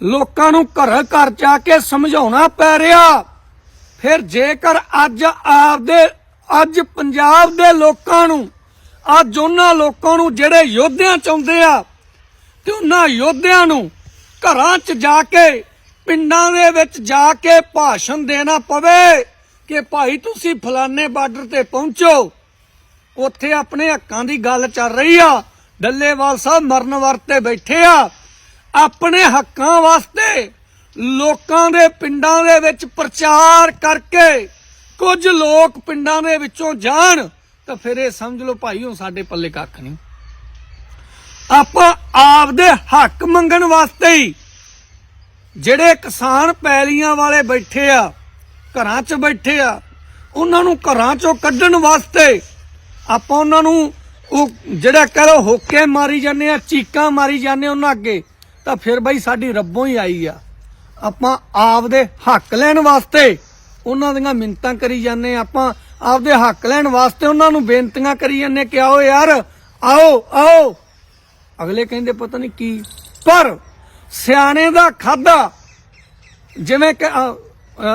ਲੋਕਾਂ ਨੂੰ ਘਰ ਘਰ ਜਾ ਕੇ ਸਮਝਾਉਣਾ ਪੈ ਰਿਹਾ। ਫਿਰ ਜੇਕਰ ਅੱਜ ਆਪਦੇ, ਅੱਜ ਪੰਜਾਬ ਦੇ ਲੋਕਾਂ ਨੂੰ, ਅੱਜ ਉਹਨਾਂ ਲੋਕਾਂ ਨੂੰ ਜਿਹੜੇ ਯੋਧਿਆਂ ਚਾਹੁੰਦੇ ਆ, ਤੇ ਉਹਨਾਂ ਯੋਧਿਆਂ ਨੂੰ ਘਰਾਂ 'ਚ ਜਾ ਕੇ, ਪਿੰਡਾਂ ਦੇ ਵਿੱਚ ਜਾ ਕੇ ਭਾਸ਼ਣ ਦੇਣਾ ਪਵੇ ਕਿ ਭਾਈ ਤੁਸੀਂ ਫਲਾਣੇ ਬਾਰਡਰ ਤੇ ਪਹੁੰਚੋ। ਉੱਥੇ ਆਪਣੇ ਹੱਕਾਂ ਦੀ ਗੱਲ ਚੱਲ ਰਹੀ ਆ। ਡੱਲੇਵਾਲ ਸਾਹਿਬ ਮਰਨ ਵਰਤੇ ਬੈਠੇ ਆ। ਆਪਣੇ ਹੱਕਾਂ ਵਾਸਤੇ ਲੋਕਾਂ ਦੇ ਪਿੰਡਾਂ ਦੇ ਵਿੱਚ ਪ੍ਰਚਾਰ ਕਰਕੇ ਕੁਝ ਲੋਕ ਪਿੰਡਾਂ ਦੇ ਵਿੱਚੋਂ ਜਾਣ ਤਾਂ ਫਿਰ ਇਹ ਸਮਝ ਲਓ ਭਾਈ ਹੁਣ ਸਾਡੇ ਪੱਲੇ ਕੱਖ ਨਹੀਂ। ਆਪਾਂ ਆਪਦੇ ਹੱਕ ਮੰਗਣ ਵਾਸਤੇ ਹੀ ਜਿਹੜੇ ਕਿਸਾਨ ਪੈਲੀਆਂ ਵਾਲੇ ਬੈਠੇ ਆ, ਘਰਾਂ 'ਚ ਬੈਠੇ ਆ, ਉਹਨਾਂ ਨੂੰ ਘਰਾਂ 'ਚੋਂ ਕੱਢਣ ਵਾਸਤੇ ਆਪਾਂ ਉਹਨਾਂ ਨੂੰ ਉਹ ਜਿਹੜਾ ਕਹ ਲੋ ਹੋਕੇ ਮਾਰੀ ਜਾਂਦੇ ਆ, ਚੀਕਾਂ ਮਾਰੀ ਜਾਂਦੇ ਉਹਨਾਂ ਅੱਗੇ। ਤਾਂ ਫਿਰ ਬਾਈ ਸਾਡੀ ਰੱਬੋਂ ਹੀ ਆਈ ਆ। ਆਪਾਂ ਆਪਦੇ ਹੱਕ ਲੈਣ ਵਾਸਤੇ ਉਹਨਾਂ ਦੀਆਂ ਮਿੰਤਾਂ ਕਰੀ ਜਾਂਦੇ ਆਪਾਂ ਆਪਦੇ ਹੱਕ ਲੈਣ ਵਾਸਤੇ ਉਹਨਾਂ ਨੂੰ ਬੇਨਤੀਆਂ ਕਰੀ ਜਾਂਦੇ ਕਿ ਆਓ ਯਾਰ, ਆਓ ਆਓ। ਅਗਲੇ ਕਹਿੰਦੇ ਪਤਾ ਨਹੀਂ ਕੀ। ਪਰ ਸਿਆਣੇ ਦਾ ਖਾਦਾ ਜਿਵੇਂ ਕਿ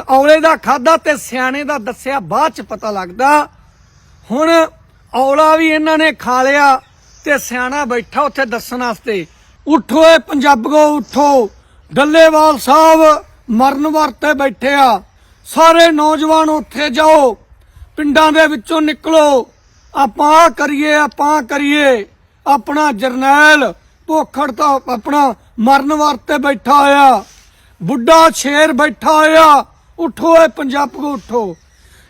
ਔਲੇ ਦਾ ਖਾਦਾ ਤੇ ਸਿਆਣੇ ਦਾ ਦੱਸਿਆ ਬਾਅਦ ਚ ਪਤਾ ਲੱਗਦਾ। ਹੁਣ ਔਲਾ ਵੀ ਇਹਨਾਂ ਨੇ ਖਾ ਲਿਆ ਤੇ ਸਿਆਣਾ ਬੈਠਾ ਉੱਥੇ ਦੱਸਣ ਵਾਸਤੇ। ਉਠੋ ਏ ਪੰਜਾਬੀਓ, ਉਠੋ। ਡੱਲੇਵਾਲ ਸਾਹਿਬ ਮਰਨ ਵਰਤੇ ਬੈਠੇ ਆ। ਸਾਰੇ ਨੌਜਵਾਨ ਉੱਥੇ ਜਾਓ। ਪਿੰਡਾਂ ਦੇ ਵਿੱਚੋਂ ਨਿਕਲੋ। ਆਪਾਂ ਕਰੀਏ ਆਪਾਂ ਕਰੀਏ। ਆਪਣਾ ਜਰਨੈਲ ਭੋਖੜ ਤਾਂ ਆਪਣਾ ਮਰਨ ਵਰਤੇ ਬੈਠਾ ਹੋਇਆ। ਬੁੱਢਾ ਸ਼ੇਰ ਬੈਠਾ ਹੋਇਆ। ਉਠੋ ਏ ਪੰਜਾਬੀਓ, ਉਠੋ।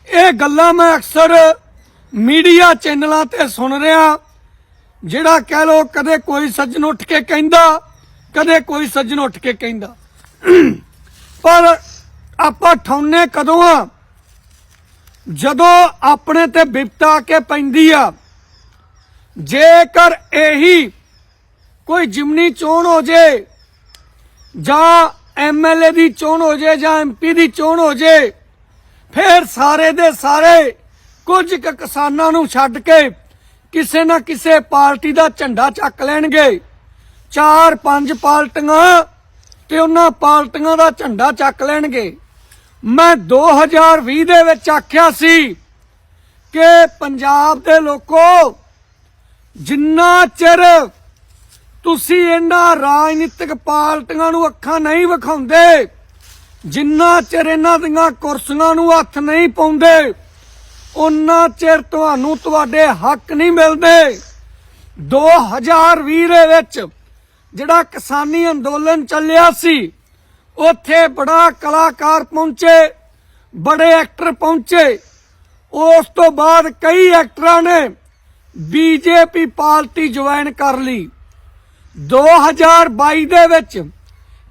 ਇਹ ਗੱਲਾਂ ਮੈਂ ਅਕਸਰ ਮੀਡੀਆ ਚੈਨਲਾਂ ਤੇ ਸੁਣ ਰਿਹਾ। ਜਿਹੜਾ ਕਹਿ ਲੋ ਕਦੇ ਕੋਈ ਸੱਜਣ ਉੱਠ ਕੇ ਕਹਿੰਦਾ, ਕਦੇ ਕੋਈ ਸੱਜਣ ਉੱਠ ਕੇ ਕਹਿੰਦਾ। ਪਰ ਆਪਾਂ ਠਾਉਨੇ ਕਦੋਂ ਆ? ਜਦੋਂ ਆਪਣੇ ਤੇ ਵਿਪਤਾ ਕੇ ਪੈਂਦੀ ਆ। ਜੇਕਰ ਇਹੀ ਕੋਈ ਜਿਮਨੀ ਚੋਣ ਹੋ ਜੇ, ਜਾਂ ਐਮਐਲਏ ਦੀ ਚੋਣ ਹੋ ਜੇ, ਜਾਂ ਐਮਪੀ ਦੀ ਚੋਣ ਹੋ ਜੇ, ਫਿਰ ਸਾਰੇ ਦੇ ਸਾਰੇ ਕੁਝ ਕਿਸਾਨਾਂ ਨੂੰ ਛੱਡ ਕੇ ਕਿਸੇ ਨਾ ਕਿਸੇ ਪਾਰਟੀ ਦਾ ਝੰਡਾ ਚੱਕ ਲੈਣਗੇ। ਚਾਰ ਪੰਜ ਪਾਰਟੀਆਂ ਤੇ ਉਹਨਾਂ ਪਾਰਟੀਆਂ ਦਾ ਝੰਡਾ ਚੱਕ ਲੈਣਗੇ। ਮੈਂ 2020 ਦੇ ਵਿੱਚ ਆਖਿਆ ਸੀ ਕਿ ਪੰਜਾਬ ਦੇ ਲੋਕੋ, ਜਿੰਨਾ ਚਿਰ ਤੁਸੀਂ ਇਹਨਾਂ ਰਾਜਨੀਤਿਕ ਪਾਰਟੀਆਂ ਨੂੰ ਅੱਖਾਂ ਨਹੀਂ ਵਿਖਾਉਂਦੇ, ਜਿੰਨਾ ਚਿਰ ਇਹਨਾਂ ਦੀਆਂ ਕੁਰਸੀਆਂ ਨੂੰ ਹੱਥ ਨਹੀਂ ਪਾਉਂਦੇ ਉਹਨਾਂ ਚਿਰ ਤੁਹਾਨੂੰ ਤੁਹਾਡੇ ਹੱਕ ਨਹੀਂ ਮਿਲਦੇ। 2020 ਦੇ ਵਿੱਚ ਜਿਹੜਾ ਕਿਸਾਨੀ ਅੰਦੋਲਨ ਚੱਲਿਆ ਸੀ, ਉੱਥੇ ਬੜਾ ਕਲਾਕਾਰ ਪਹੁੰਚੇ, ਬੜੇ ਐਕਟਰ ਪਹੁੰਚੇ। ਉਸ ਤੋਂ ਬਾਅਦ ਕਈ ਐਕਟਰਾਂ ਨੇ ਬੀਜੇਪੀ ਪਾਰਟੀ ਜੁਆਇਨ ਕਰ ਲਈ। 2022 ਦੇ ਵਿੱਚ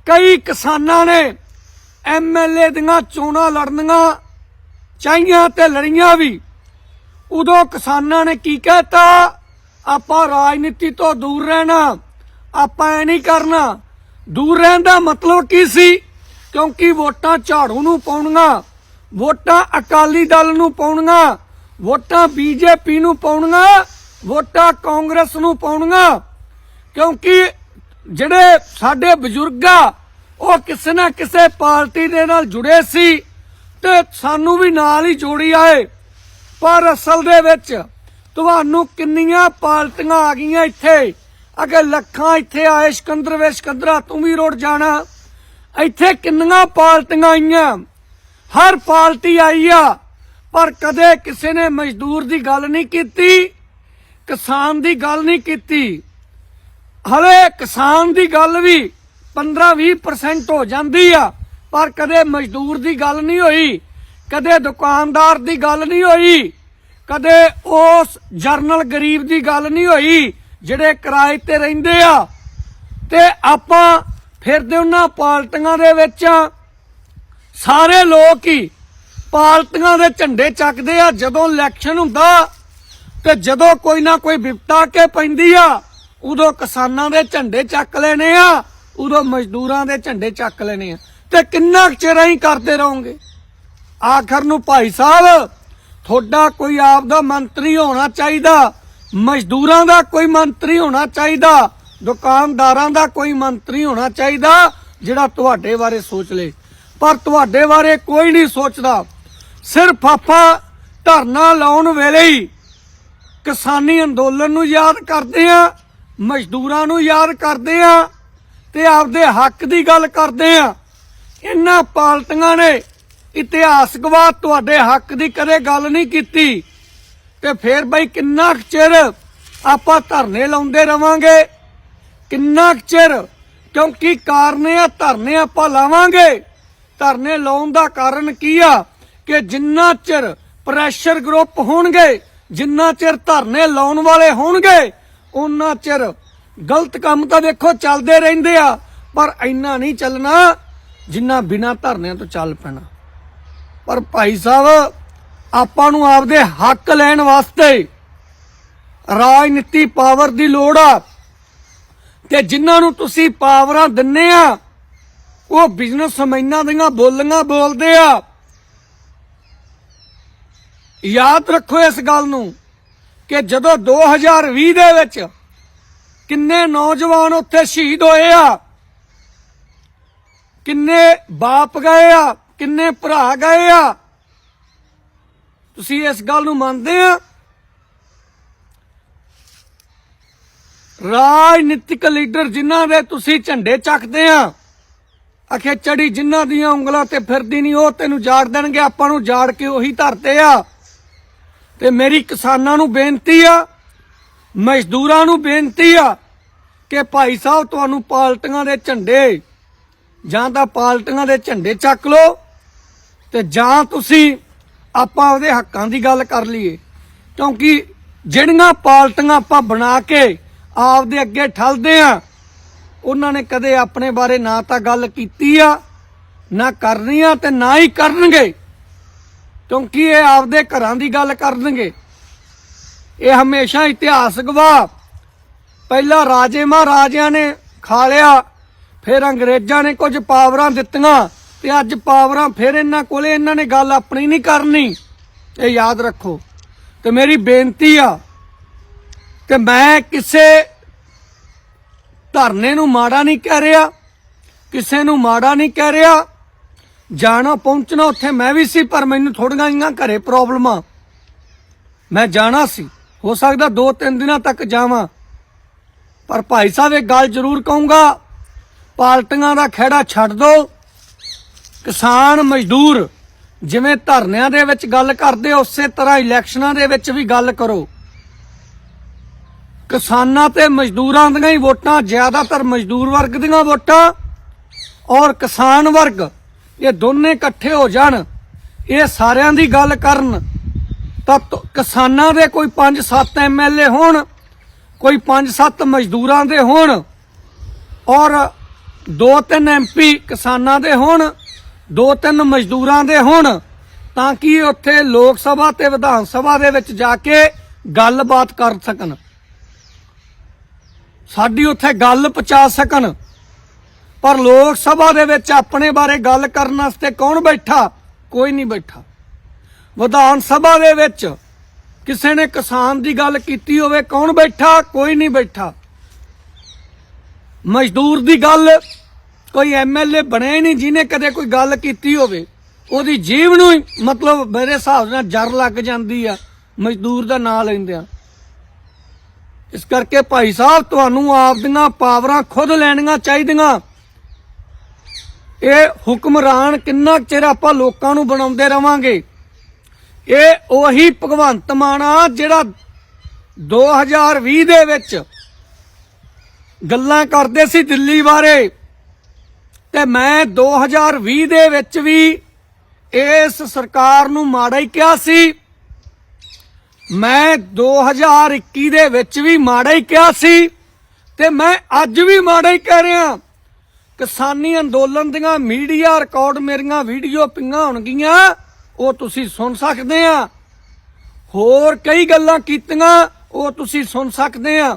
ਕਈ ਕਿਸਾਨਾਂ ਨੇ ਐਮਐਲਏ ਦੀਆਂ ਚੋਣਾਂ ਲੜਨੀਆਂ ਚਾਹੀਆਂ ਤੇ ਲੜੀਆਂ ਵੀ। ਉਦੋਂ ਕਿਸਾਨਾਂ ਨੇ ਕੀ ਕਹਿਤਾ? ਆਪਾਂ ਰਾਜਨੀਤੀ ਤੋਂ ਦੂਰ ਰਹਿਣਾ, ਆਪਾਂ ਐ ਨਹੀਂ ਕਰਨਾ। ਦੂਰ ਰਹਿਣ ਦਾ ਮਤਲਬ ਕੀ ਸੀ? ਕਿਉਂਕਿ ਵੋਟਾਂ ਝਾੜੂ ਨੂੰ ਪਾਉਣੀਆਂ, ਵੋਟਾਂ ਅਕਾਲੀ ਦਲ ਨੂੰ ਪਾਉਣੀਆਂ, ਵੋਟਾਂ ਬੀਜੇਪੀ ਨੂੰ ਪਾਉਣੀਆਂ, ਵੋਟਾਂ ਕਾਂਗਰਸ ਨੂੰ ਪਾਉਣੀਆਂ। ਕਿਉਂਕਿ ਜਿਹੜੇ ਸਾਡੇ ਬਜ਼ੁਰਗ ਆ, ਉਹ ਕਿਸੇ ਨਾ ਕਿਸੇ ਪਾਰਟੀ ਦੇ ਨਾਲ ਜੁੜੇ ਸੀ। ਤੇ ਸਾਨੂੰ ਵੀ ਨਾਲ ਹੀ ਜੋੜੀ ਆਏ। ਪਰ ਅਸਲ ਦੇ ਵਿੱਚ ਤੁਹਾਨੂੰ ਕਿੰਨੀਆਂ ਪਾਰਟੀਆਂ ਆ ਗਈਆਂ ਇੱਥੇ। ਅਗੇ ਲੱਖਾਂ ਇੱਥੇ ਆਏ, ਸਿਕੰਦਰ ਵੇ ਸਿਕੰਦਰਾ, ਤੂੰ ਵੀ ਰੋਡ ਜਾਣਾ। ਇੱਥੇ ਕਿੰਨੀਆਂ ਪਾਰਟੀਆਂ ਆਈਆਂ। ਹਰ ਪਾਰਟੀ ਆਈ ਆ, ਪਰ ਕਦੇ ਕਿਸੇ ਨੇ ਮਜ਼ਦੂਰ ਦੀ ਗੱਲ ਨਹੀਂ ਕੀਤੀ, ਕਿਸਾਨ ਦੀ ਗੱਲ ਨਹੀਂ ਕੀਤੀ। ਹਲੇ ਕਿਸਾਨ ਦੀ ਗੱਲ ਵੀ 15-20% ਹੋ ਜਾਂਦੀ ਆ। ਪਰ ਕਦੇ ਮਜ਼ਦੂਰ ਦੀ ਗੱਲ ਨਹੀਂ ਹੋਈ, ਕਦੇ ਦੁਕਾਨਦਾਰ ਦੀ ਗੱਲ ਨਹੀਂ ਹੋਈ, ਕਦੇ ਉਸ ਜਰਨਲ ਗਰੀਬ ਦੀ ਗੱਲ ਨਹੀਂ ਹੋਈ ਜਿਹੜੇ ਕਿਰਾਏ ਤੇ ਰਹਿੰਦੇ ਆ। ਤੇ ਆਪਾਂ ਫਿਰਦੇ ਉਹਨਾਂ ਪਾਰਟੀਆਂ ਦੇ ਵਿੱਚ ਸਾਰੇ ਲੋਕ ਹੀ ਪਾਰਟੀਆਂ ਦੇ ਝੰਡੇ ਚੱਕਦੇ ਆ, ਜਦੋਂ ਇਲੈਕਸ਼ਨ ਹੁੰਦਾ ਤੇ ਜਦੋਂ ਕੋਈ ਨਾ ਕੋਈ ਵਿਪਤਾ ਕੇ ਪੈਂਦੀ ਆ, ਉਦੋਂ ਕਿਸਾਨਾਂ ਦੇ ਝੰਡੇ ਚੱਕ ਲੈਣੇ ਆ, ਉਦੋਂ ਮਜ਼ਦੂਰਾਂ ਦੇ ਝੰਡੇ ਚੱਕ ਲੈਣੇ ਆ। ਤੇ ਕਿੰਨਾ ਕੁ ਚਿਰ ਹੀ ਕਰਦੇ ਰਹੋਗੇ? ਆਖਰ ਨੂੰ ਭਾਈ ਸਾਹਿਬ, ਤੁਹਾਡਾ ਕੋਈ ਆਪ ਦਾ ਮੰਤਰੀ ਹੋਣਾ ਚਾਹੀਦਾ, ਮਜ਼ਦੂਰਾਂ ਦਾ ਕੋਈ ਮੰਤਰੀ ਹੋਣਾ ਚਾਹੀਦਾ, ਦੁਕਾਨਦਾਰਾਂ ਦਾ ਕੋਈ ਮੰਤਰੀ ਹੋਣਾ ਚਾਹੀਦਾ, ਜਿਹੜਾ ਤੁਹਾਡੇ ਬਾਰੇ ਸੋਚ ਲੇ। ਪਰ ਤੁਹਾਡੇ ਬਾਰੇ ਕੋਈ ਨਹੀਂ ਸੋਚਦਾ। ਸਿਰਫ ਆਪਾਂ ਧਰਨਾ ਲਾਉਣ ਵੇਲੇ ਹੀ ਕਿਸਾਨੀ ਅੰਦੋਲਨ ਨੂੰ ਯਾਦ ਕਰਦੇ ਆ ਮਜ਼ਦੂਰਾਂ ਨੂੰ ਯਾਦ ਕਰਦੇ ਆ ਤੇ ਆਪਦੇ ਹੱਕ ਦੀ ਗੱਲ ਕਰਦੇ ਆ ਇਹਨਾਂ ਪਾਲਟੀਆਂ ਨੇ ਇਤਿਹਾਸ ਗਵਾਹ ਤੁਹਾਡੇ ਹੱਕ ਦੀ ਕਦੇ ਗੱਲ ਨਹੀਂ ਕੀਤੀ। ਤੇ ਫੇਰ ਬਈ ਕਿੰਨਾ ਕੁ ਚਿਰ ਆਪਾਂ ਧਰਨੇ ਲਾਉਂਦੇ ਰਵਾਂਗੇ? ਕਿੰਨਾ ਕੁ ਚਿਰ? ਕਿਉਂਕਿ ਕਾਰਨੇ ਆ, ਧਰਨੇ ਆਪਾਂ ਲਾਵਾਂਗੇ? ਧਰਨੇ ਲਾਉਣ ਦਾ ਕਾਰਨ ਕੀ ਆ? ਕਿ ਜਿੰਨਾ ਚਿਰ ਪ੍ਰੈਸ਼ਰ ਗਰੁੱਪ ਹੋਣਗੇ, ਜਿੰਨਾ ਚਿਰ ਧਰਨੇ ਲਾਉਣ ਵਾਲੇ ਹੋਣਗੇ ਉਹਨਾਂ ਚਿਰ ਗਲਤ ਕੰਮ ਤਾਂ ਦੇਖੋ ਚੱਲਦੇ ਰਹਿੰਦੇ ਆ, ਪਰ ਇੰਨਾ ਨਹੀਂ ਚੱਲਣਾ। ਜਿੰਨਾ ਬਿਨਾ ਧਰਨਿਆਂ ਤੋਂ ਚੱਲ ਪੈਣਾ। ਪਰ ਭਾਈ ਸਾਹਿਬ, ਆਪਾਂ ਨੂੰ ਆਪਦੇ ਹੱਕ ਲੈਣ ਵਾਸਤੇ ਰਾਜਨੀਤੀ ਪਾਵਰ ਦੀ ਲੋੜ ਆ। ਤੇ ਜਿਨ੍ਹਾਂ ਨੂੰ ਤੁਸੀਂ ਪਾਵਰਾਂ ਦਿੰਨੇ ਆ, ਉਹ ਬਿਜ਼ਨਸ ਬਿਜ਼ਨਸਮੈਨਾਂ ਦੀਆਂ ਬੋਲੀਆਂ ਬੋਲਦੇ ਆ। ਯਾਦ ਰੱਖੋ ਇਸ ਗੱਲ ਨੂੰ ਕਿ ਜਦੋਂ 2020 ਦੇ ਵਿੱਚ ਕਿੰਨੇ ਨੌਜਵਾਨ ਉੱਥੇ ਸ਼ਹੀਦ ਹੋਏ ਆ ਕਿੰਨੇ ਬਾਪ ਗਏ ਆ, ਕਿੰਨੇ ਭਰਾ ਗਏ ਆ। ਤੁਸੀਂ ਇਸ ਗੱਲ ਨੂੰ ਮੰਨਦੇ ਆ? ਰਾਜਨੀਤਿਕ ਲੀਡਰ ਜਿਨ੍ਹਾਂ ਦੇ ਤੁਸੀਂ ਝੰਡੇ ਚੱਕਦੇ ਆ, ਅਖੇ ਚੜੀ ਜਿਨ੍ਹਾਂ ਦੀਆਂ ਉਂਗਲਾਂ ਤੇ ਫਿਰਦੀ ਨਹੀਂ ਉਹ ਤੈਨੂੰ ਜਾੜ ਦੇਣਗੇ, ਆਪਾਂ ਨੂੰ ਜਾੜ ਕੇ ਉਹੀ ਧਰਦੇ ਆ। ਤੇ ਮੇਰੀ ਕਿਸਾਨਾਂ ਨੂੰ ਬੇਨਤੀ ਆ, ਮਜ਼ਦੂਰਾਂ ਨੂੰ ਬੇਨਤੀ ਆ, ਕਿ ਭਾਈ ਸਾਹਿਬ ਤੁਹਾਨੂੰ ਪਾਰਟੀਆਂ ਦੇ ਝੰਡੇ ਜਾਂ ਤਾਂ ਪਾਰਟੀਆਂ ਦੇ ਝੰਡੇ ਚੱਕ ਲਓ ਤੇ ਜਾਂ ਤੁਸੀਂ ਆਪਾਂ ਉਹਦੇ ਹੱਕਾਂ ਦੀ ਗੱਲ ਕਰ ਲਈਏ। ਕਿਉਂਕਿ ਜਿਹੜੀਆਂ ਪਾਰਟੀਆਂ ਆਪਾਂ ਬਣਾ ਕੇ ਆਪਦੇ ਅੱਗੇ ਠਲਦੇ ਆ, ਉਹਨਾਂ ਨੇ ਕਦੇ ਆਪਣੇ ਬਾਰੇ ਨਾ ਤਾਂ ਗੱਲ ਕੀਤੀ ਆ, ਨਾ ਕਰਨੀ ਆ ਤੇ ਨਾ ਹੀ ਕਰਨਗੇ। ਕਿਉਂਕਿ ਇਹ ਆਪਦੇ ਘਰਾਂ ਦੀ ਗੱਲ ਕਰਨਗੇ। ਇਹ ਹਮੇਸ਼ਾ ਇਤਿਹਾਸ ਗਵਾਹ ਪਹਿਲਾਂ ਰਾਜੇ ਮਹਾਰਾਜਿਆਂ ਨੇ ਖਾ ਲਿਆ ਫਿਰ ਅੰਗਰੇਜ਼ਾਂ ਨੇ ਕੁਝ ਪਾਵਰਾਂ ਦਿੱਤੀਆਂ ਤੇ ਅੱਜ ਪਾਵਰਾਂ ਫਿਰ ਇਹਨਾਂ ਕੋਲੇ, ਇਹਨਾਂ ਨੇ ਗੱਲ ਆਪਣੀ ਨਹੀਂ ਕਰਨੀ। ਇਹ ਯਾਦ ਰੱਖੋ। ਤੇ ਮੇਰੀ ਬੇਨਤੀ ਆ ਕਿ ਮੈਂ ਕਿਸੇ ਧਰਨੇ ਨੂੰ ਮਾੜਾ ਨਹੀਂ ਕਹਿ ਰਿਹਾ, ਕਿਸੇ ਨੂੰ ਮਾੜਾ ਨਹੀਂ ਕਹਿ ਰਿਹਾ। ਜਾਣਾ, ਪਹੁੰਚਣਾ ਉੱਥੇ ਮੈਂ ਵੀ ਸੀ, ਪਰ ਮੈਨੂੰ ਥੋੜੀਆਂ ਜਿਹੀਆਂ ਘਰੇ ਪ੍ਰੋਬਲਮਾਂ। ਮੈਂ ਜਾਣਾ ਸੀ। ਹੋ ਸਕਦਾ 2-3 ਦਿਨਾਂ ਤੱਕ ਜਾਵਾਂ। ਪਰ ਭਾਈ ਸਾਹਿਬ ਇਹ ਗੱਲ ਜ਼ਰੂਰ ਕਹੂੰਗਾ ਪਾਰਟੀਆਂ ਦਾ ਖਹਿੜਾ ਛੱਡ ਦਿਓ ਕਿਸਾਨ ਮਜ਼ਦੂਰ, ਜਿਵੇਂ ਧਰਨਿਆਂ ਦੇ ਵਿੱਚ ਗੱਲ ਕਰਦੇ, ਉਸੇ ਤਰ੍ਹਾਂ ਇਲੈਕਸ਼ਨਾਂ ਦੇ ਵਿੱਚ ਵੀ ਗੱਲ ਕਰੋ। ਕਿਸਾਨਾਂ ਤੇ ਮਜ਼ਦੂਰਾਂ ਦੀਆਂ ਹੀ ਵੋਟਾਂ, ਜ਼ਿਆਦਾਤਰ ਮਜ਼ਦੂਰ ਵਰਗ ਦੀਆਂ ਵੋਟਾਂ ਔਰ ਕਿਸਾਨ ਵਰਗ, ਇਹ ਦੋਨੇ ਇਕੱਠੇ ਹੋ ਜਾਣ, ਇਹ ਸਾਰਿਆਂ ਦੀ ਗੱਲ ਕਰਨ। ਤਾਂ ਕਿਸਾਨਾਂ ਦੇ ਕੋਈ 5-7 ਐਮਐਲਏ ਹੋਣ, ਕੋਈ 5-7 ਮਜ਼ਦੂਰਾਂ ਦੇ ਹੋਣ ਔਰ 2-3 ਐਮਪੀ ਕਿਸਾਨਾਂ ਦੇ ਹੋਣ 2-3 ਮਜ਼ਦੂਰਾਂ ਦੇ ਹੋਣ, ਤਾਂ ਕਿ ਉੱਥੇ ਲੋਕ ਸਭਾ ਤੇ ਵਿਧਾਨ ਸਭਾ ਦੇ ਵਿੱਚ ਜਾ ਕੇ ਗੱਲਬਾਤ ਕਰ ਸਕਣ? ਸਾਡੀ ਉੱਥੇ ਗੱਲ ਪਹੁੰਚਾ ਸਕਣ। ਪਰ ਲੋਕ ਸਭਾ ਦੇ ਵਿੱਚ ਆਪਣੇ ਬਾਰੇ ਗੱਲ ਕਰਨ ਵਾਸਤੇ ਕੌਣ ਬੈਠਾ? ਕੋਈ ਨਹੀਂ ਬੈਠਾ। ਵਿਧਾਨ ਸਭਾ ਦੇ ਵਿੱਚ ਕਿਸੇ ਨੇ ਕਿਸਾਨ ਦੀ ਗੱਲ ਕੀਤੀ ਹੋਵੇ, ਕੌਣ ਬੈਠਾ? ਕੋਈ ਨਹੀਂ ਬੈਠਾ। ਮਜ਼ਦੂਰ ਦੀ ਗੱਲ ਕੋਈ ਐਮਐਲਏ ਬਣਿਆ ਹੀ ਨਹੀਂ ਜਿਹਨੇ ਕਦੇ ਕੋਈ ਗੱਲ ਕੀਤੀ ਹੋਵੇ। ਉਹਦੀ ਜੀਵ ਨੂੰ ਹੀ ਮਤਲਬ ਮੇਰੇ ਹਿਸਾਬ ਨਾਲ ਜਰ ਲੱਗ ਜਾਂਦੀ ਆ, ਮਜ਼ਦੂਰ ਦਾ ਨਾਂ ਲੈਂਦੇ ਲੈਂਦਿਆਂ ਇਸ ਕਰਕੇ ਭਾਈ ਸਾਹਿਬ, ਤੁਹਾਨੂੰ ਆਪ ਦੀਆਂ ਪਾਵਰਾਂ ਖੁਦ ਲੈਣੀਆਂ ਚਾਹੀਦੀਆਂ। ਇਹ ਹੁਕਮਰਾਨ ਕਿੰਨਾ ਕੁ ਚਿਰ ਆਪਾਂ ਲੋਕਾਂ ਨੂੰ ਬਣਾਉਂਦੇ ਰਵਾਂਗੇ? ਇਹ ਉਹੀ ਭਗਵੰਤ ਮਾਨ ਆ ਜਿਹੜਾ 2020 ਦੇ ਵਿੱਚ ਗੱਲਾਂ ਕਰਦੇ ਸੀ ਦਿੱਲੀ ਬਾਰੇ। ਤੇ ਮੈਂ 2020 ਦੇ ਵਿੱਚ ਵੀ ਇਸ ਸਰਕਾਰ ਨੂੰ ਮਾੜਾ ਹੀ ਕਿਹਾ ਸੀ। ਮੈਂ 2021 ਦੇ ਵਿੱਚ ਵੀ ਮਾੜਾ ਹੀ ਕਿਹਾ ਸੀ ਤੇ ਮੈਂ ਅੱਜ ਵੀ ਮਾੜਾ ਹੀ ਕਹਿ ਰਿਹਾ। ਕਿਸਾਨੀ ਅੰਦੋਲਨ ਦੀਆਂ ਮੀਡੀਆ ਰਿਕਾਰਡ ਮੇਰੀਆਂ ਵੀਡੀਓ ਪਿੰਗਾਂ ਹੋਣਗੀਆਂ, ਉਹ ਤੁਸੀਂ ਸੁਣ ਸਕਦੇ ਆ। ਹੋਰ ਕਈ ਗੱਲਾਂ ਕੀਤੀਆਂ, ਉਹ ਤੁਸੀਂ ਸੁਣ ਸਕਦੇ ਆ।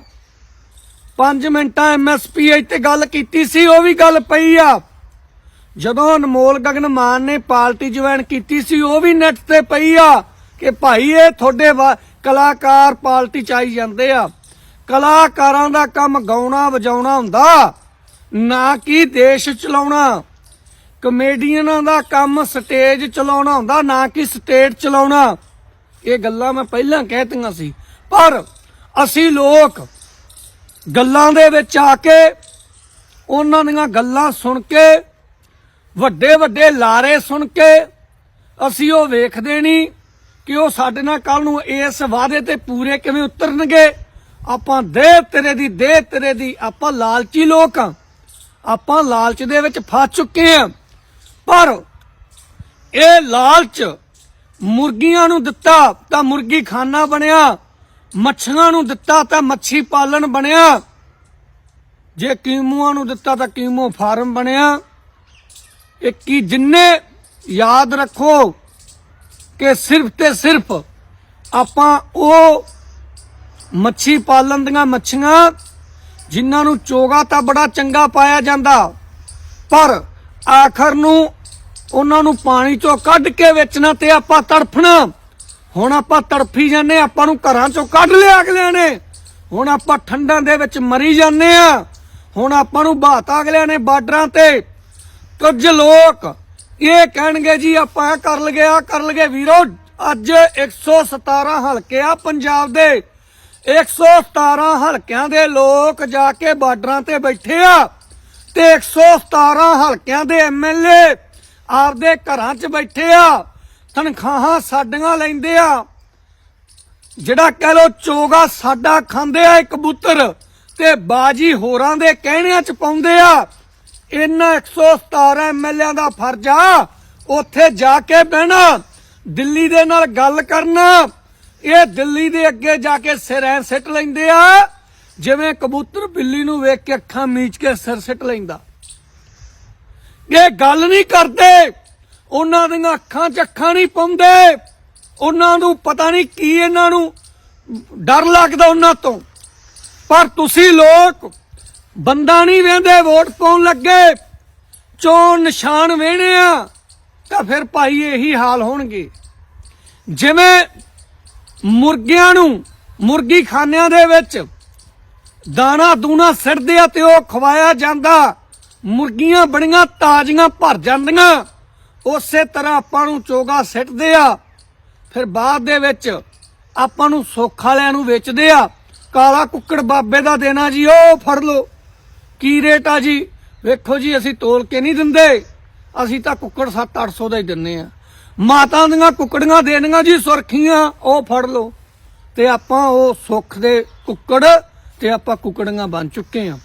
5 ਮਿੰਟਾਂ ਐਮਐਸਪੀ ਤੇ ਗੱਲ ਕੀਤੀ ਸੀ, ਉਹ ਵੀ ਗੱਲ ਪਈ ਆ। ਜਦੋਂ ਅਨਮੋਲ ਗਗਨ ਮਾਨ ਨੇ ਪਾਰਟੀ ਜੁਆਇਨ ਕੀਤੀ ਸੀ, ਉਹ ਵੀ ਨੈਟ ਤੇ ਪਈ ਆ ਕਿ ਭਾਈ ਇਹ ਤੁਹਾਡੇ ਕਲਾਕਾਰ ਪਾਰਟੀ ਚ ਆਈ ਜਾਂਦੇ ਆ। ਕਲਾਕਾਰਾਂ ਦਾ ਕੰਮ ਗਾਉਣਾ, ਵਜਾਉਣਾ ਹੁੰਦਾ, ਨਾ ਕਿ ਦੇਸ਼ ਚਲਾਉਣਾ। ਕਮੇਡੀਅਨਾਂ ਦਾ ਕੰਮ ਸਟੇਜ ਚਲਾਉਣਾ ਹੁੰਦਾ, ਨਾ ਕਿ ਸਟੇਟ ਚਲਾਉਣਾ। ਇਹ ਗੱਲਾਂ ਮੈਂ ਪਹਿਲਾਂ ਕਹਿਤੀਆਂ ਸੀ, ਪਰ ਅਸੀਂ ਲੋਕ ਗੱਲਾਂ ਦੇ ਵਿੱਚ ਆ ਕੇ ਉਹਨਾਂ ਦੀਆਂ ਗੱਲਾਂ ਸੁਣ ਕੇ, ਵੱਡੇ ਵੱਡੇ ਲਾਰੇ ਸੁਣ ਕੇ, ਅਸੀਂ ਉਹ ਵੇਖਦੇ ਨਹੀਂ ਕਿ ਉਹ ਸਾਡੇ ਨਾਲ ਕੱਲ ਨੂੰ ਇਸ ਵਾਅਦੇ ਤੇ ਪੂਰੇ ਕਿਵੇਂ ਉਤਰਨਗੇ। ਆਪਾਂ ਦੇ ਤੇਰੇ ਦੀ ਦੇ ਤੇਰੇ ਦੀ, ਆਪਾਂ ਲਾਲਚੀ ਲੋਕ ਆ ਆਪਾਂ ਲਾਲਚ ਦੇ ਵਿੱਚ ਫਸ ਚੁੱਕੇ ਆ ਪਰ ਇਹ ਲਾਲਚ ਮੁਰਗੀਆਂ ਨੂੰ ਦਿੱਤਾ ਤਾਂ ਮੁਰਗੀ ਖਾਨਾ ਬਣਿਆ। ਮੱਛੀਆਂ ਨੂੰ ਦਿੱਤਾ ਤਾਂ ਮੱਛੀ ਪਾਲਣ ਬਣਿਆ। ਜੇ ਕੀਮੂਆਂ ਨੂੰ ਦਿੱਤਾ ਤਾਂ ਕੀਮੋ ਫਾਰਮ ਬਣਿਆ। ਇਹ ਜਿੰਨੇ ਯਾਦ ਰੱਖੋ ਕਿ ਸਿਰਫ ਤੇ ਸਿਰਫ ਆਪਾਂ ਉਹ ਮੱਛੀ ਪਾਲਣ ਦੀਆਂ ਮੱਛੀਆਂ ਜਿਨ੍ਹਾਂ ਨੂੰ ਚੋਗਾ ਤਾਂ ਬੜਾ ਚੰਗਾ ਪਾਇਆ ਜਾਂਦਾ, ਪਰ ਆਖਰ ਨੂੰ ਉਹਨਾਂ ਨੂੰ ਪਾਣੀ ਚੋਂ ਕੱਢ ਕੇ ਵੇਚਣਾ ਤੇ ਆਪਾਂ ਤੜਫਣਾ। ਹੁਣ ਆਪਾਂ ਤੜਫੀ ਜਾਂਦੇ ਆਪਾਂ ਨੂੰ ਘਰਾਂ ਚੋਂ ਕੱਢ ਲਿਆ ਅਗਲਿਆਂ ਨੇ। ਹੁਣ ਆਪਾਂ ਠੰਡਾਂ ਦੇ ਵਿੱਚ ਮਰੀ ਜਾਂਦੇ ਆ ਹੁਣ ਆਪਾਂ ਨੂੰ ਬਾਤਾ ਅਗਲਿਆਂ ਨੇ ਬਾਰਡਰਾਂ ਤੇ। ਕੁਝ ਲੋਕ ਇਹ ਕਹਿਣਗੇ, ਜੀ, ਆਪਾਂ ਕਰ ਲਗੇ ਆ ਕਰ ਲਗੇ ਵੀਰੋ, ਅੱਜ 117 ਹਲਕੇ ਆ ਪੰਜਾਬ ਦੇ। 117 ਹਲਕਿਆਂ ਦੇ ਲੋਕ ਜਾ ਕੇ ਬਾਰਡਰਾਂ ਤੇ ਬੈਠੇ ਆ ਤੇ 117 ਹਲਕਿਆਂ ਦੇ ਐਮਐਲਏ ਆਪਦੇ ਘਰਾਂ 'ਚ ਬੈਠੇ ਆ। ਤਨਖਾਹਾਂ ਸਾਡੀਆਂ ਲੈਂਦੇ ਆ। ਜਿਹੜਾ ਕਹਿ ਲੋ ਚੋਗਾ ਸਾਡਾ ਖਾਂਦੇ ਆ ਕਬੂਤਰ ਤੇ ਬਾਜੀ ਹੋਰਾਂ ਦੇ ਕਹਿਣਿਆਂ 'ਚ ਪਾਉਂਦੇ ਆ। ਇਹਨਾਂ 117 ਐਮਐਲਏਆਂ ਦਾ ਫਰਜ਼ ਆ, ਉੱਥੇ ਜਾ ਕੇ ਬਹਿਣਾ, ਦਿੱਲੀ ਦੇ ਨਾਲ ਗੱਲ ਕਰਨਾ। ਇਹ ਦਿੱਲੀ ਦੇ ਅੱਗੇ ਜਾ ਕੇ ਸਿਰ ਐ ਸਿੱਟ ਲੈਂਦੇ ਆ, ਜਿਵੇਂ ਕਬੂਤਰ ਬਿੱਲੀ ਨੂੰ ਵੇਖ ਕੇ ਅੱਖਾਂ ਮੀਚ ਕੇ ਸਿਰ ਸਿੱਟ ਲੈਂਦਾ। ਇਹ ਗੱਲ ਨਹੀਂ ਕਰਦੇ। ਉਹਨਾਂ ਦੀਆਂ ਅੱਖਾਂ 'ਚ ਅੱਖਾਂ ਨਹੀਂ ਪਾਉਂਦੇ। ਉਹਨਾਂ ਨੂੰ ਪਤਾ ਨਹੀਂ ਕੀ ਇਹਨਾਂ ਨੂੰ ਡਰ ਲੱਗਦਾ ਉਹਨਾਂ ਤੋਂ। ਪਰ ਤੁਸੀਂ ਲੋਕ ਬੰਦਾ ਨਹੀਂ ਵੇਂਦੇ, ਵੋਟ ਪਾਉਣ ਲੱਗੇ। ਚੋਣ ਨਿਸ਼ਾਨ ਵੇਣੇ ਆ, ਤਾਂ ਫਿਰ ਭਾਈ ਇਹੀ ਹਾਲ ਹੋਣਗੇ। ਜਿਵੇਂ ਮੁਰਗਿਆਂ ਨੂੰ ਮੁਰਗੀ ਖਾਨਿਆਂ ਦੇ ਵਿੱਚ ਦਾਣਾ ਦੂਣਾ ਸਿਰਦੇ ਆ ਤੇ ਉਹ ਖਵਾਇਆ ਜਾਂਦਾ, ਮੁਰਗੀਆਂ ਬੜੀਆਂ ਤਾਜ਼ੀਆਂ ਭਰ ਜਾਂਦੀਆਂ। ਉਸੇ ਤਰ੍ਹਾਂ ਆਪਾਂ ਨੂੰ ਚੋਗਾ ਸਿੱਟਦੇ ਆ। ਫਿਰ ਬਾਅਦ ਦੇ ਵਿੱਚ ਆਪਾਂ ਨੂੰ ਸੁੱਖ ਵਾਲਿਆਂ ਨੂੰ ਵੇਚਦੇ ਆ। ਕਾਲਾ ਕੁੱਕੜ ਬਾਬੇ ਦਾ ਦੇਣਾ ਜੀ, ਉਹ ਫੜ ਲਓ। ਕੀ ਰੇਟ ਆ ਜੀ? ਵੇਖੋ ਜੀ, ਅਸੀਂ ਤੋਲ ਕੇ ਨਹੀਂ ਦਿੰਦੇ। ਅਸੀਂ ਤਾਂ ਕੁੱਕੜ 7-800 ਦਾ ਹੀ ਦਿੰਨੇ ਆ। ਮਾਤਾ ਦੀਆਂ ਕੁੱਕੜੀਆਂ ਦੇਣੀਆਂ ਜੀ, ਸੁਰਖੀਆਂ, ਉਹ ਫੜ ਲਓ। ਤੇ ਆਪਾਂ ਉਹ ਸੁੱਖ ਦੇ ਕੁੱਕੜ ਤੇ ਆਪਾਂ ਕੁੱਕੜੀਆਂ ਬਣ ਚੁੱਕੇ ਆ।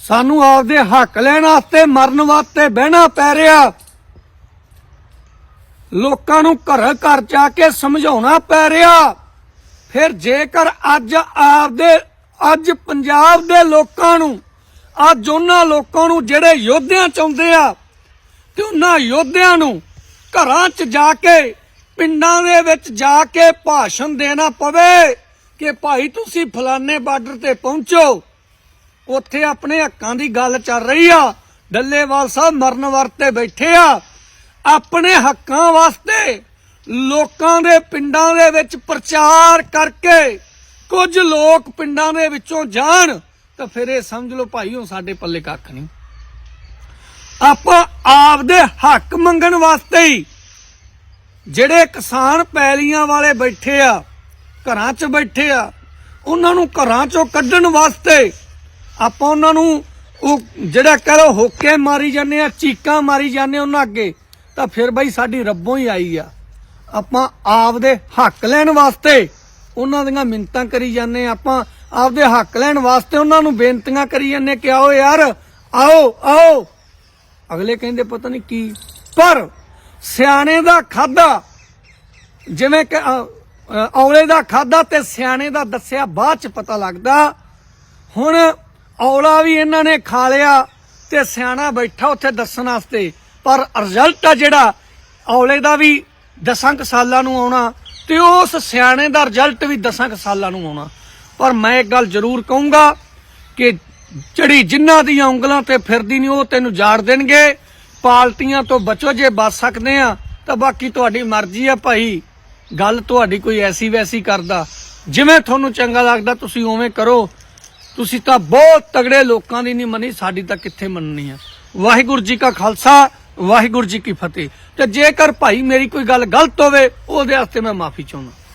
ਸਾਨੂੰ ਆਪਦੇ ਹੱਕ ਲੈਣ ਵਾਸਤੇ, ਮਰਨ ਵਾਸਤੇ ਬਹਿਣਾ ਪੈ ਰਿਹਾ। ਲੋਕਾਂ ਨੂੰ ਘਰ ਘਰ ਜਾ ਕੇ ਸਮਝਾਉਣਾ ਪੈ ਰਿਹਾ। ਫਿਰ ਜੇਕਰ ਅੱਜ ਆਪਦੇ, ਅੱਜ ਪੰਜਾਬ ਦੇ ਲੋਕਾਂ ਨੂੰ, ਅੱਜ ਉਹਨਾਂ ਲੋਕਾਂ ਨੂੰ ਜਿਹੜੇ ਯੋਧਿਆਂ ਚਾਹੁੰਦੇ ਆ, ਤੇ ਉਹਨਾਂ ਯੋਧਿਆਂ ਨੂੰ ਘਰਾਂ 'ਚ ਜਾ ਕੇ, ਪਿੰਡਾਂ ਦੇ ਵਿੱਚ ਜਾ ਕੇ ਭਾਸ਼ਣ ਦੇਣਾ ਪਵੇ ਕਿ ਭਾਈ ਤੁਸੀਂ ਫਲਾਣੇ ਬਾਰਡਰ ਤੇ ਪਹੁੰਚੋ। ਉੱਥੇ ਆਪਣੇ ਹੱਕਾਂ ਦੀ ਗੱਲ ਚੱਲ ਰਹੀ ਆ। ਡੱਲੇਵਾਲ ਸਾਹਿਬ ਮਰਨ ਵਰਤੇ ਬੈਠੇ ਆ। ਆਪਣੇ ਹੱਕਾਂ ਵਾਸਤੇ ਲੋਕਾਂ ਦੇ ਪਿੰਡਾਂ ਦੇ ਵਿੱਚ ਪ੍ਰਚਾਰ ਕਰਕੇ ਕੁਝ ਲੋਕ ਪਿੰਡਾਂ ਦੇ ਵਿੱਚੋਂ ਜਾਣ ਤਾਂ ਫਿਰ ਇਹ ਸਮਝ ਲਓ ਭਾਈ ਸਾਡੇ ਪੱਲੇ ਕੱਖ ਨਹੀਂ। ਆਪਾਂ ਆਪਦੇ ਹੱਕ ਮੰਗਣ ਵਾਸਤੇ ਹੀ ਜਿਹੜੇ ਕਿਸਾਨ ਪੈਲੀਆਂ ਵਾਲੇ ਬੈਠੇ ਆ, ਘਰਾਂ 'ਚ ਬੈਠੇ ਆ, ਉਹਨਾਂ ਨੂੰ ਘਰਾਂ 'ਚੋਂ ਕੱਢਣ ਵਾਸਤੇ ਆਪਾਂ ਉਹਨਾਂ ਨੂੰ ਉਹ ਜਿਹੜਾ ਕਹ ਲੋ ਹੋਕੇ ਮਾਰੀ ਜਾਂਦੇ ਆ, ਚੀਕਾਂ ਮਾਰੀ ਜਾਂਦੇ ਉਹਨਾਂ ਅੱਗੇ, ਤਾਂ ਫਿਰ ਬਈ ਸਾਡੀ ਰੱਬੋਂ ਹੀ ਆਈ ਆ। ਆਪਾਂ ਆਪਦੇ ਹੱਕ ਲੈਣ ਵਾਸਤੇ ਉਹਨਾਂ ਦੀਆਂ ਮਿੰਤਾਂ ਕਰੀ ਜਾਂਦੇ ਆ। ਆਪਾਂ ਆਪਦੇ ਹੱਕ ਲੈਣ ਵਾਸਤੇ ਉਹਨਾਂ ਨੂੰ ਬੇਨਤੀਆਂ ਕਰੀ ਜਾਂਦੇ ਕਿ ਆਓ ਯਾਰ, ਆਓ ਆਓ। ਅਗਲੇ ਕਹਿੰਦੇ ਪਤਾ ਨਹੀਂ ਕੀ, ਪਰ ਸਿਆਣੇ ਦਾ ਖਾਦਾ ਜਿਵੇਂ ਕਿ ਔਲੇ ਦਾ ਖਾਦਾ ਤੇ ਸਿਆਣੇ ਦਾ ਦੱਸਿਆ ਬਾਅਦ ਚ ਪਤਾ ਲੱਗਦਾ, ਹੁਣ ਔਲਾ ਵੀ ਇਹਨਾਂ ਨੇ ਖਾ ਲਿਆ ਤੇ ਸਿਆਣਾ ਬੈਠਾ ਉੱਥੇ ਦੱਸਣ ਵਾਸਤੇ। ਪਰ ਰਿਜ਼ਲਟ ਆ ਜਿਹੜਾ, ਔਲੇ ਦਾ ਵੀ ਦਸਾਂ ਕੁ ਸਾਲਾਂ ਨੂੰ ਆਉਣਾ ਤੇ ਉਸ ਸਿਆਣੇ ਦਾ ਰਿਜ਼ਲਟ ਵੀ ਦਸਾਂ ਕੁ ਸਾਲਾਂ ਨੂੰ ਆਉਣਾ। ਪਰ ਮੈਂ ਇੱਕ ਗੱਲ ਜ਼ਰੂਰ ਕਹੂੰਗਾ ਕਿ ਜਿਹੜੀ ਜਿਨ੍ਹਾਂ ਦੀਆਂ ਉਂਗਲਾਂ ਤੇ ਫਿਰਦੀ ਨਹੀਂ, ਉਹ ਤੈਨੂੰ ਜਾੜ ਦੇਣਗੇ। ਪਾਰਟੀਆਂ ਤੋਂ ਬਚੋ, ਜੇ ਬਚ ਸਕਦੇ ਆ, ਤਾਂ ਬਾਕੀ ਤੁਹਾਡੀ ਮਰਜ਼ੀ ਆ ਭਾਈ। ਗੱਲ ਤੁਹਾਡੀ ਕੋਈ ਐਸੀ ਵੈਸੀ ਕਰਦਾ। ਜਿਵੇਂ ਤੁਹਾਨੂੰ ਚੰਗਾ ਲੱਗਦਾ, ਤੁਸੀਂ ਉਵੇਂ ਕਰੋ। ਤੁਸੀਂ ਤਾਂ ਬਹੁਤ ਤਗੜੇ ਲੋਕਾਂ ਦੀ ਨਹੀਂ ਮੰਨੀ, ਸਾਡੀ ਤਾਂ ਕਿੱਥੇ ਮੰਨਣੀ ਆ? ਵਾਹਿਗੁਰੂ ਜੀ ਕਾ ਖਾਲਸਾ, ਵਾਹਿਗੁਰੂ ਜੀ ਕੀ ਫਤਿਹ। ਤੇ ਜੇਕਰ ਭਾਈ ਮੇਰੀ ਕੋਈ ਗੱਲ ਗਲਤ ਹੋਵੇ, ਉਹਦੇ ਵਾਸਤੇ ਮੈਂ ਮਾਫੀ ਚਾਹੁੰਦਾ।